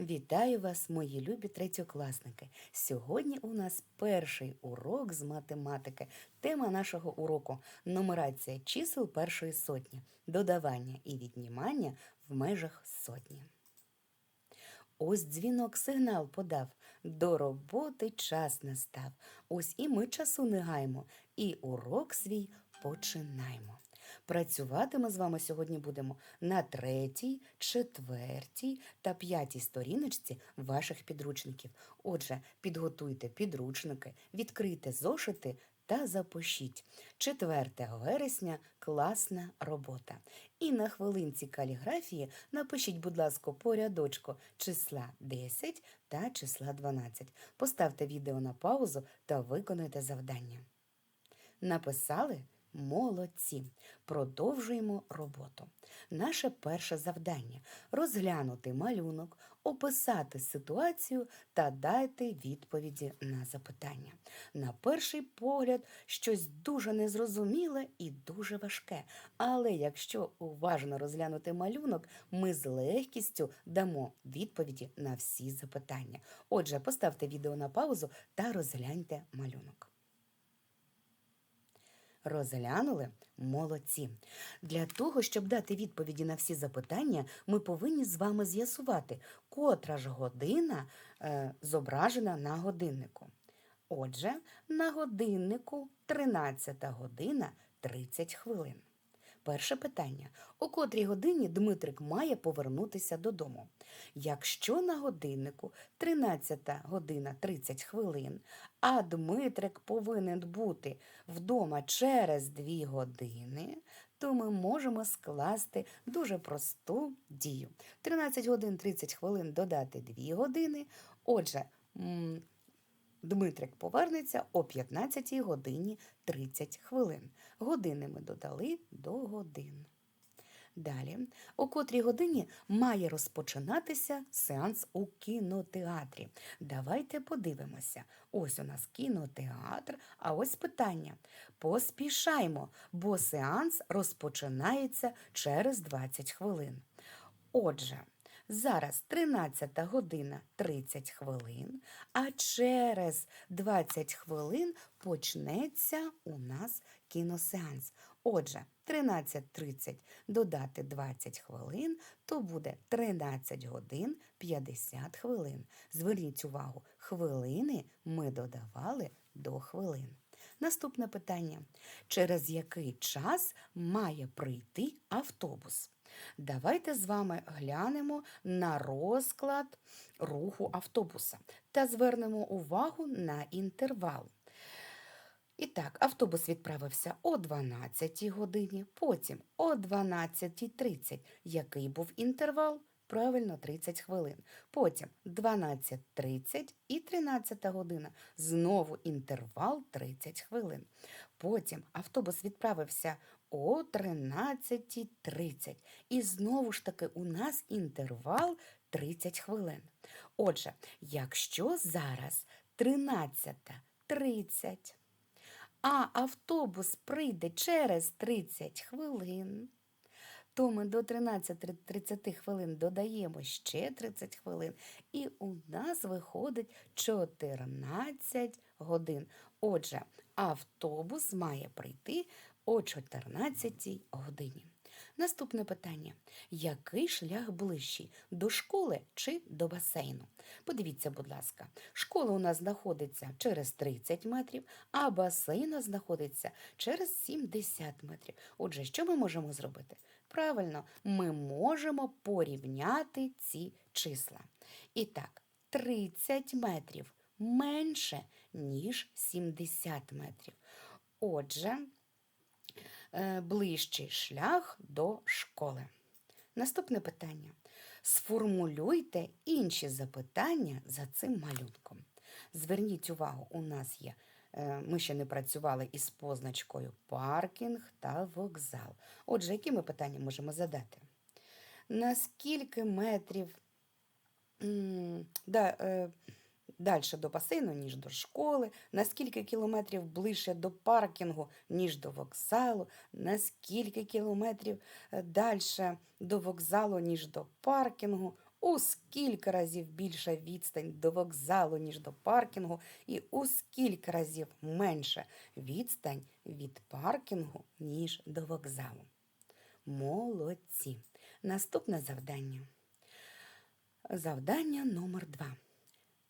Вітаю вас, мої любі третьокласники. Сьогодні у нас перший урок з математики. Тема нашого уроку нумерація чисел першої сотні, додавання і віднімання в межах сотні. Ось дзвінок сигнал подав. До роботи час настав. Ось і ми часу не гаємо, і урок свій починаємо. Працювати ми з вами сьогодні будемо на третій, четвертій та п'ятій сторіночці ваших підручників. Отже, підготуйте підручники, відкрийте зошити та запишіть. 4 вересня класна робота. І на хвилинці каліграфії напишіть, будь ласка, по рядочку числа 10 та числа 12. Поставте відео на паузу та виконайте завдання. Написали? Молодці. Продовжуємо роботу. Наше перше завдання розглянути малюнок, описати ситуацію та дати відповіді на запитання. На перший погляд, щось дуже незрозуміле і дуже важке. Але якщо уважно розглянути малюнок, ми з легкістю дамо відповіді на всі запитання. Отже, поставте відео на паузу та розгляньте малюнок. Розглянули молодці. Для того, щоб дати відповіді на всі запитання, ми повинні з вами з'ясувати, котра ж година е, зображена на годиннику. Отже, на годиннику 13 година 30 хвилин. Перше питання: у котрій годині Дмитрик має повернутися додому? Якщо на годиннику 13 година 30 хвилин, а Дмитрик повинен бути вдома через 2 години, то ми можемо скласти дуже просту дію. 13 годин 30 хвилин додати 2 години. Отже, Дмитрик повернеться о 15 годині 30 хвилин. Години ми додали до годин. Далі, о котрій годині має розпочинатися сеанс у кінотеатрі. Давайте подивимося. Ось у нас кінотеатр, а ось питання. Поспішаймо, бо сеанс розпочинається через 20 хвилин. Отже, Зараз 13 година 30 хвилин, а через 20 хвилин почнеться у нас кіносеанс. Отже, 13.30 додати 20 хвилин, то буде 13 годин 50 хвилин. Зверніть увагу, хвилини ми додавали до хвилин. Наступне питання: через який час має прийти автобус? Давайте з вами глянемо на розклад руху автобуса та звернемо увагу на інтервал. І так, автобус відправився о 12 годині, потім о 12.30. Який був інтервал? Правильно, 30 хвилин. Потім 12.30 і 13 година. Знову інтервал 30 хвилин. Потім автобус відправився о 13.30. І знову ж таки у нас інтервал 30 хвилин. Отже, якщо зараз 13.30, а автобус прийде через 30 хвилин, то ми до 13-30 хвилин додаємо ще 30 хвилин, і у нас виходить 14 годин. Отже, автобус має прийти о 14 годині. Наступне питання: який шлях ближчий до школи чи до басейну? Подивіться, будь ласка, школа у нас знаходиться через 30 метрів, а басейн знаходиться через 70 метрів. Отже, що ми можемо зробити? Правильно, ми можемо порівняти ці числа. І так, 30 метрів менше, ніж 70 метрів. Отже, ближчий шлях до школи. Наступне питання. Сформулюйте інші запитання за цим малюнком. Зверніть увагу, у нас є. е, Ми ще не працювали із позначкою паркінг та вокзал. Отже, які ми питання можемо задати? На скільки метрів да, е, далі до басейну, ніж до школи, на скільки кілометрів ближче до паркінгу, ніж до вокзалу, на скільки кілометрів далі до вокзалу, ніж до паркінгу. у скільки разів більша відстань до вокзалу, ніж до паркінгу, і у скільки разів менша відстань від паркінгу, ніж до вокзалу. Молодці. Наступне завдання. Завдання номер два.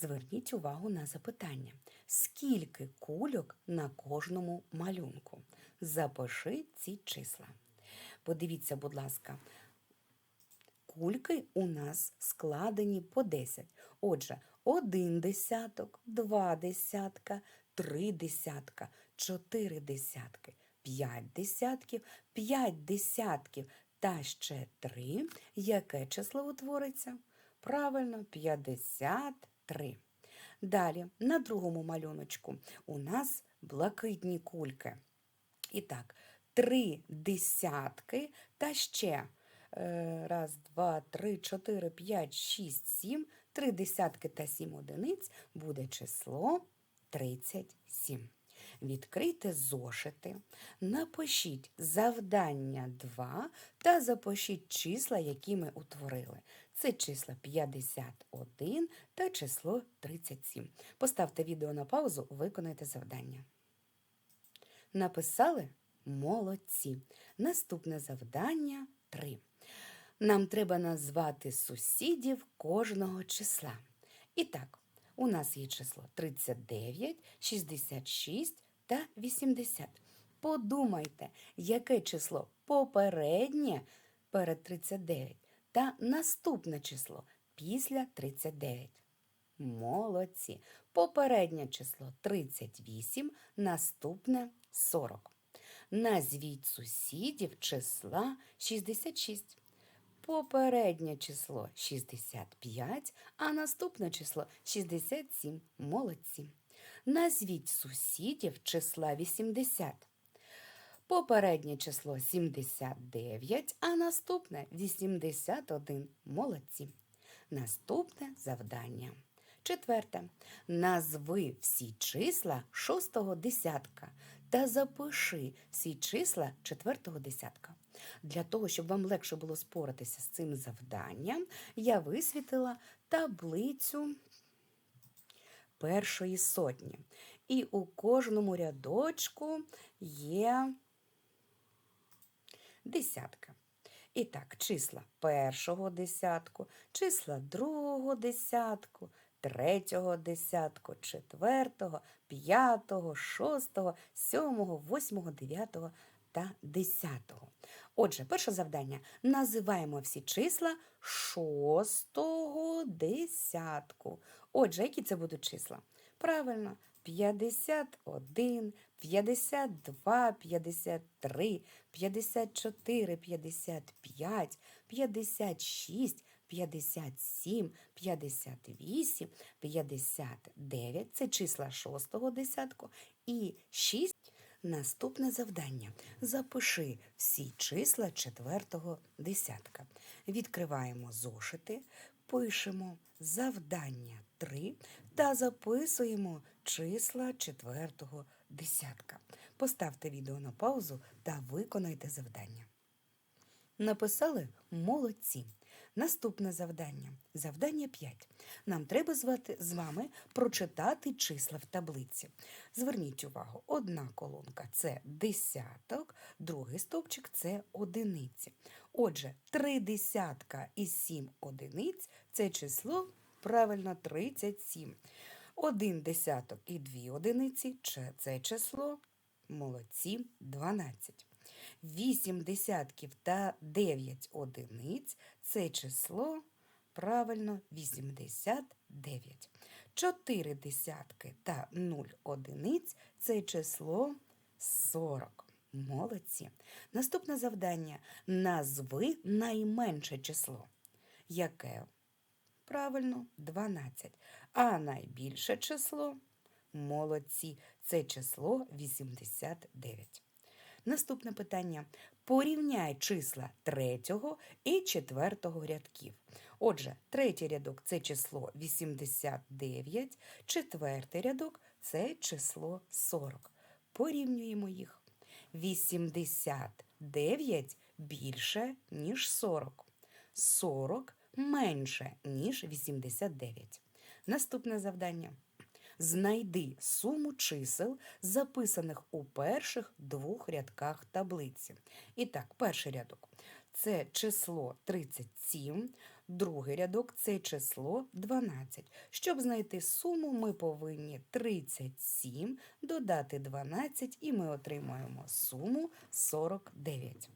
Зверніть увагу на запитання. Скільки кульок на кожному малюнку? Запиши ці числа. Подивіться, будь ласка, кульки у нас складені по 10. Отже, один десяток, два десятка, три десятка, чотири десятки, п'ять десятків, п'ять десятків та ще три. Яке число утвориться? Правильно, 53. Далі, на другому малюночку у нас блакитні кульки. І так, три десятки та ще е, раз, два, три, чотири, п'ять, шість, сім. Три десятки та сім одиниць буде число 37. Відкрийте зошити, напишіть завдання 2 та запишіть числа, які ми утворили. Це числа 51 та число 37. Поставте відео на паузу, виконайте завдання. Написали? Молодці. Наступне завдання 3. Нам треба назвати сусідів кожного числа. І так, у нас є число 39, 66 та 80. Подумайте, яке число попереднє перед 39 та наступне число після 39. Молодці. Попереднє число 38, наступне 40. Назвіть сусідів числа 66. Попереднє число 65, а наступне число 67. Молодці. Назвіть сусідів числа 80. Попереднє число 79, а наступне 81. Молодці. Наступне завдання. Четверте. Назви всі числа шостого десятка та запиши всі числа четвертого десятка. Для того, щоб вам легше було споратися з цим завданням, я висвітила таблицю першої сотні. І у кожному рядочку є десятка. І так, числа першого десятку, числа другого десятку, третього десятку, четвертого, п'ятого, шостого, сьомого, восьмого, дев'ятого та десятого. Отже, перше завдання. Називаємо всі числа шостого десятку. Отже, які це будуть числа? Правильно, 51, 52, 53, 54, 55, 56, 57, 58, 59 це числа шостого десятку і 6 Наступне завдання. Запиши всі числа четвертого десятка. Відкриваємо зошити, пишемо завдання 3 та записуємо числа четвертого десятка. Поставте відео на паузу та виконайте завдання. Написали молодці. Наступне завдання. Завдання 5. Нам треба звати, з вами прочитати числа в таблиці. Зверніть увагу, одна колонка це десяток, другий стовпчик це одиниці. Отже, три десятка і сім одиниць це число правильно 37. Один десяток і дві одиниці це число молодці 12. 8 десятків та 9 одиниць це число правильно 89. 4 десятки та 0 одиниць це число 40. Молодці. Наступне завдання. Назви найменше число. Яке? Правильно, 12. А найбільше число молодці. Це число 89. Наступне питання. Порівняй числа третього і четвертого рядків. Отже, третій рядок це число 89, четвертий рядок це число 40. Порівнюємо їх. 89 більше, ніж 40. 40 менше, ніж 89. Наступне завдання. Знайди суму чисел, записаних у перших двох рядках таблиці. І так, перший рядок це число 37, другий рядок це число 12. Щоб знайти суму, ми повинні 37 додати 12 і ми отримаємо суму 49.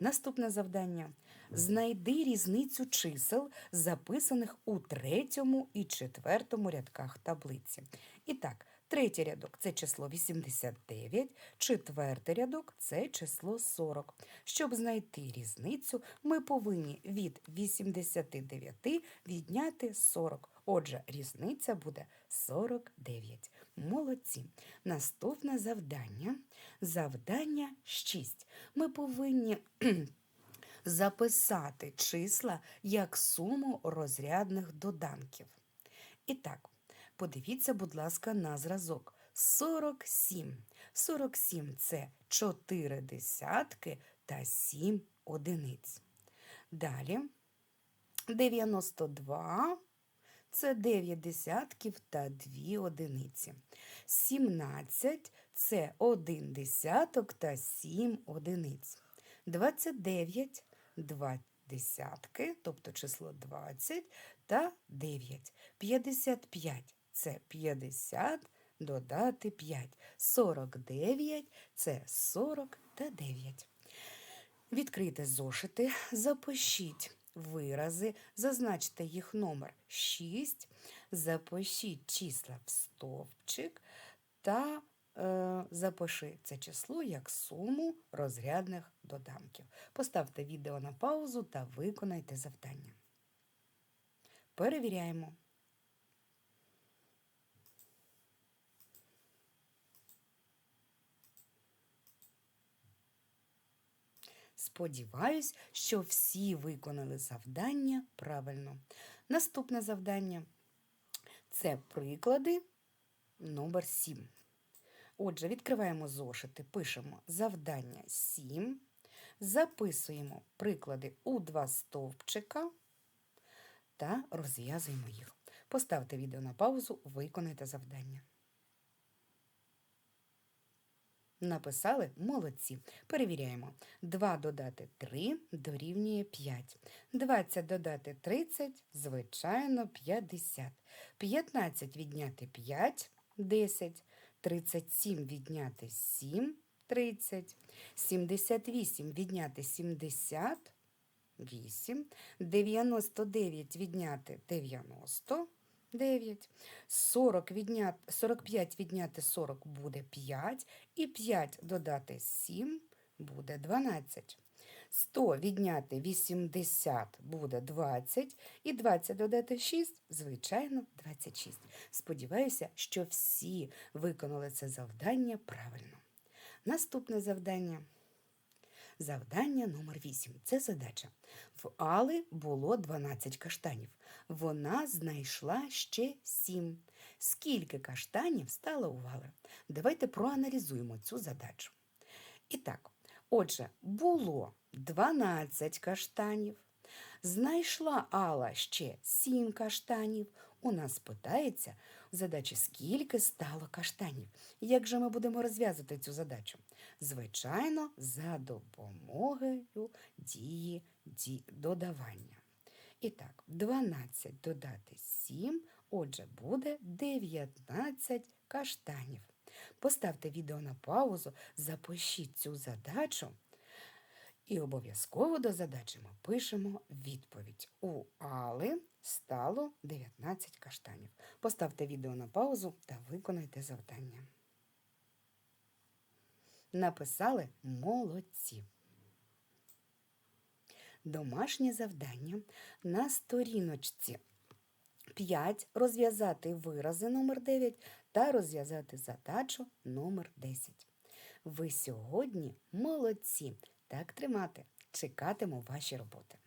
Наступне завдання. Знайди різницю чисел, записаних у третьому і четвертому рядках таблиці. І так, третій рядок це число 89, четвертий рядок це число 40. Щоб знайти різницю, ми повинні від 89 відняти 40. Отже, різниця буде 49. Молодці. Наступне завдання. Завдання 6. Ми повинні записати числа як суму розрядних доданків. І так, подивіться, будь ласка, на зразок. 47. 47 це 4 десятки та 7 одиниць. Далі 92 це 9 десятків та 2 одиниці. 17 це 1 десяток та 7 одиниць. 29 2 десятки, тобто число 20 та 9. 55 це 50 додати 5. 49 це 40 та 9. Відкрийте зошити, запишіть вирази, зазначте їх номер 6, запишіть числа в стовпчик та е, запиши це число як суму розрядних доданків. Поставте відео на паузу та виконайте завдання. Перевіряємо. Сподіваюсь, що всі виконали завдання правильно. Наступне завдання це приклади номер 7. Отже, відкриваємо зошити, пишемо завдання 7, записуємо приклади у два стовпчика та розв'язуємо їх. Поставте відео на паузу, виконайте завдання. Написали молодці. Перевіряємо. 2 додати 3 дорівнює 5. 20 додати 30, звичайно, 50. 15 відняти 5 10. 37 відняти 7 30. 78 відняти 70 8. 99 відняти 90. 9. 40 відняти, 45 відняти 40 буде 5. І 5 додати 7 буде 12. 100 відняти 80 буде 20. І 20 додати 6, звичайно, 26. Сподіваюся, що всі виконали це завдання правильно. Наступне завдання. Завдання номер 8 це задача. В Али було 12 каштанів. Вона знайшла ще 7. Скільки каштанів стало у Вали? Давайте проаналізуємо цю задачу. І так, отже, було 12 каштанів. Знайшла Алла ще 7 каштанів. У нас питається в задачі, скільки стало каштанів. Як же ми будемо розв'язати цю задачу? Звичайно, за допомогою дії ді... додавання. І так, 12 додати 7, отже, буде 19 каштанів. Поставте відео на паузу, запишіть цю задачу. І обов'язково до задачі ми пишемо відповідь. У Али стало 19 каштанів. Поставте відео на паузу та виконайте завдання. Написали молодці. Домашнє завдання на сторіночці 5 розв'язати вирази номер 9 та розв'язати задачу номер 10. Ви сьогодні молодці. Так тримати. Чекатиму ваші роботи.